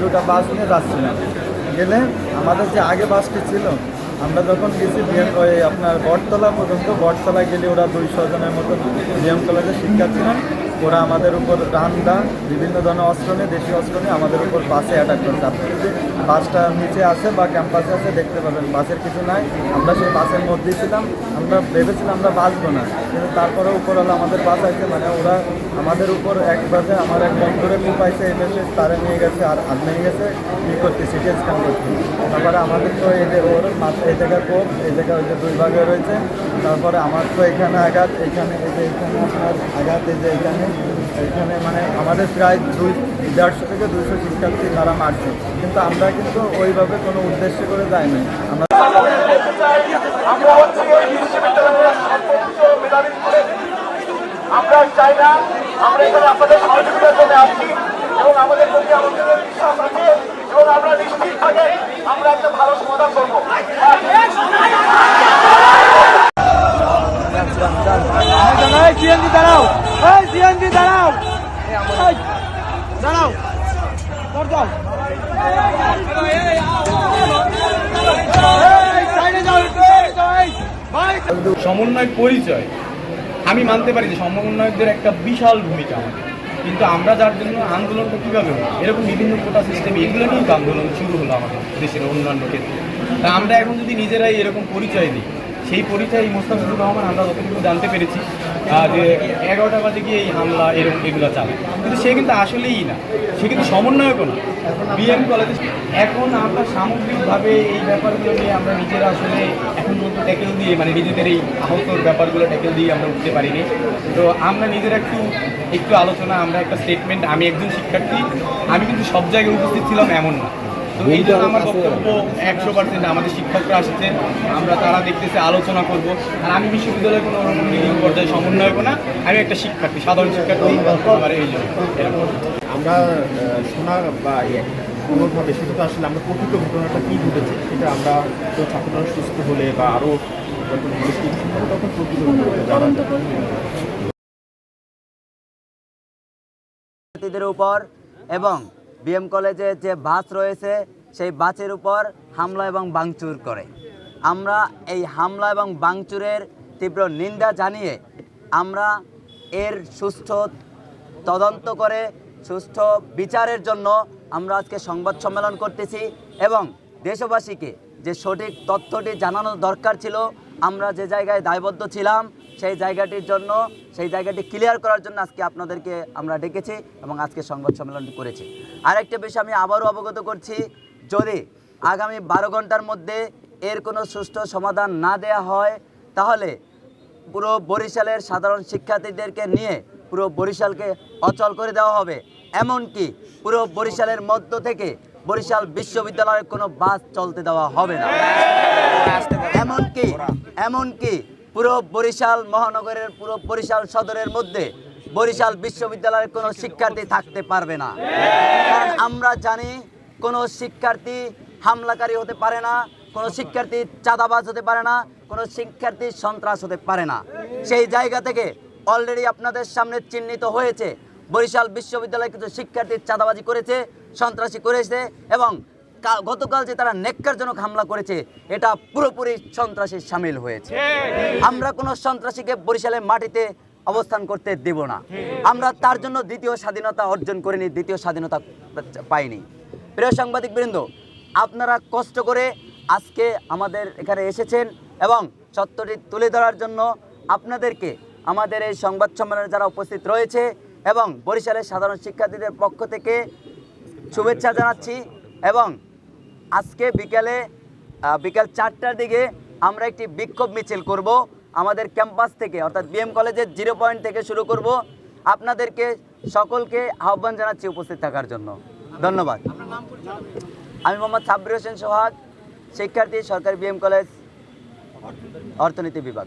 দুটা বাস নিয়ে যাচ্ছিলাম। গেলে আমাদের যে আগে বাসটি ছিল, আমরা যখন গেছি বিএম আপনার বটতলা পর্যন্ত বটতলা গেলে ওরা দুইশো জনের মতো বিএম কলেজের শিক্ষার্থীরা ওরা আমাদের উপর রান্দা, বিভিন্ন ধরনের অস্ত্র নিয়ে দেশীয় অস্ত্র নিয়ে আমাদের উপর বাসে অ্যাটাক করছে। আপনি যদি বাসটা নিচে আছে বা ক্যাম্পাসে আছে, দেখতে পাবেন। বাসের কিছু নাই। আমরা সেই বাসের মধ্যেই ছিলাম। আমরা ভেবেছিলাম আমরা বাঁচবো না। কিন্তু তারপরে উপর হলো আমাদের বাস আছে মানে ওরা আমাদের উপর একবারে আমার এক বন্ধুরে কুপাইছে এটা সে তারে নিয়ে গেছে আর আর নিয়ে গেছে। ই করতে? সিটি স্ক্যান করতে। তারপরে আমাদের তো এই যে ওর এই জায়গায় কোপ, এই জায়গায় ওই যে দুই ভাগে রয়েছে। তারপরে আমার তো এখানে আঘাত, এখানে এই যে এখানে আপনার আঘাত, এই যে এখানে। এখানে মানে আমাদের প্রায় দুই, দেড়শো থেকে দুইশো শিক্ষার্থী তারা মারছে। কিন্তু আমরা কিন্তু ওইভাবে কোনো উদ্দেশ্য করে যাইনি। আমরা আমরা চাই না, আমরা আমাদের আমরা একটা ভালো সমাধান করব। সমন্বয় পরিচয়। আমি মানতে পারি যে সমন্বয়কদের একটা বিশাল ভূমিকা আমাদের। কিন্তু আমরা যার জন্য আন্দোলনটা কীভাবে হলো? এরকম বিভিন্ন কোটা সিস্টেম এগুলো নিয়েই তো আন্দোলন শুরু হলো আমাদের দেশের অন্যান্য ক্ষেত্রে। তা আমরা এখন যদি নিজেরাই এরকম পরিচয় দিই, সেই পরিচয় মোস্তাফিজুর রহমান আমরা যতটুকু জানতে পেরেছি যে এগারোটা বাজে গিয়ে এই হামলা এরকম এগুলো চালে কিন্তু সে কিন্তু আসলেই না। সে কিন্তু সমন্বয়কও না। বিএম কলেজ এখন আমরা সামগ্রিকভাবে এই ব্যাপারগুলো নিয়ে আমরা নিজেরা আসলে এখন পর্যন্ত ট্যাকেল দিয়ে মানে নিজেদের এই আহতর ব্যাপারগুলো ট্যাকেল দিয়ে আমরা উঠতে পারিনি। তো আমরা নিজেরা একটু একটু আলোচনা, আমরা একটা স্টেটমেন্ট আমি একজন শিক্ষার্থী, আমি কিন্তু সব জায়গায় উপস্থিত ছিলাম এমন না। এই জন্য আমার বক্তব্য একশো পার্সেন্ট আমাদের শিক্ষকরা আসছে আমরা তারা দেখতেছে আলোচনা করব। আর আমি বিশ্ববিদ্যালয়ে কোনো রকম নিয়ম পর্যায়ে সমন্বয় না আমি একটা শিক্ষার্থী সাধারণ শিক্ষার্থী। আমার এই জন্য আমরা শোনা বা কোনোভাবে সেটা তো আসলে আমরা প্রকৃত ঘটনাটা কী ঘটেছে সেটা আমরা তো ছাত্ররা সুস্থ হলে বা আরও যখন তখন প্রকৃত শিক্ষার্থীদের উপর এবং বিএম কলেজে যে বাস রয়েছে, সেই বাসের উপর হামলা এবং বাংচুর করে। আমরা এই হামলা এবং বাংচুরের তীব্র নিন্দা জানিয়ে আমরা এর সুষ্ঠু তদন্ত করে সুষ্ঠু বিচারের জন্য আমরা আজকে সংবাদ সম্মেলন করতেছি এবং দেশবাসীকে যে সঠিক তথ্যটি জানানো দরকার ছিল, আমরা যে জায়গায় দায়বদ্ধ ছিলাম সেই জায়গাটির জন্য সেই জায়গাটি ক্লিয়ার করার জন্য আজকে আপনাদেরকে আমরা ডেকেছি এবং আজকে সংবাদ সম্মেলনটি করেছি। আরেকটা বিষয় আমি আবারও অবগত করছি যদি আগামী বারো ঘণ্টার মধ্যে এর কোনো সুষ্ঠু সমাধান না দেয়া হয় তাহলে পুরো বরিশালের সাধারণ শিক্ষার্থীদেরকে নিয়ে পুরো বরিশালকে অচল করে দেওয়া হবে। এমনকি পুরো বরিশালের মধ্য থেকে বরিশাল বিশ্ববিদ্যালয়ের কোনো বাস চলতে দেওয়া হবে না। এমনকি এমনকি পুরো বরিশাল মহানগরের পুরো বরিশাল সদরের মধ্যে বরিশাল বিশ্ববিদ্যালয়ের কোনো শিক্ষার্থী থাকতে পারবে না। কারণ আমরা জানি কোনো শিক্ষার্থী হামলাকারী হতে পারে না, কোনো শিক্ষার্থী চাঁদাবাজ হতে পারে না, কোনো শিক্ষার্থী সন্ত্রাস হতে পারে না। সেই জায়গা থেকে অলরেডি আপনাদের সামনে চিহ্নিত হয়েছে, বরিশাল বিশ্ববিদ্যালয়ে কিছু শিক্ষার্থী চাঁদাবাজি করেছে, সন্ত্রাসী করেছে এবং গতকাল যে তারা নেককারজনক হামলা করেছে এটা পুরোপুরি সন্ত্রাসী সামিল হয়েছে। আমরা কোনো সন্ত্রাসীকে বরিশালের মাটিতে অবস্থান করতে দেব না। আমরা তার জন্য দ্বিতীয় স্বাধীনতা অর্জন করিনি দ্বিতীয় স্বাধীনতা পাইনি। প্রিয় সাংবাদিক বৃন্দ আপনারা কষ্ট করে আজকে আমাদের এখানে এসেছেন এবং সত্যটি তুলে ধরার জন্য আপনাদেরকে আমাদের এই সংবাদ সম্মেলনে যারা উপস্থিত রয়েছে এবং বরিশালের সাধারণ শিক্ষার্থীদের পক্ষ থেকে শুভেচ্ছা জানাচ্ছি এবং আজকে বিকালে বিকাল চারটার দিকে আমরা একটি বিক্ষোভ মিছিল করব আমাদের ক্যাম্পাস থেকে, অর্থাৎ বিএম কলেজের জিরো পয়েন্ট থেকে শুরু করব। আপনাদেরকে সকলকে আহ্বান জানাচ্ছি উপস্থিত থাকার জন্য। ধন্যবাদ। আমি মোহাম্মদ সাব্বির হোসেন সোহাগ, শিক্ষার্থী, সরকারি বিএম কলেজ, অর্থনীতি বিভাগ।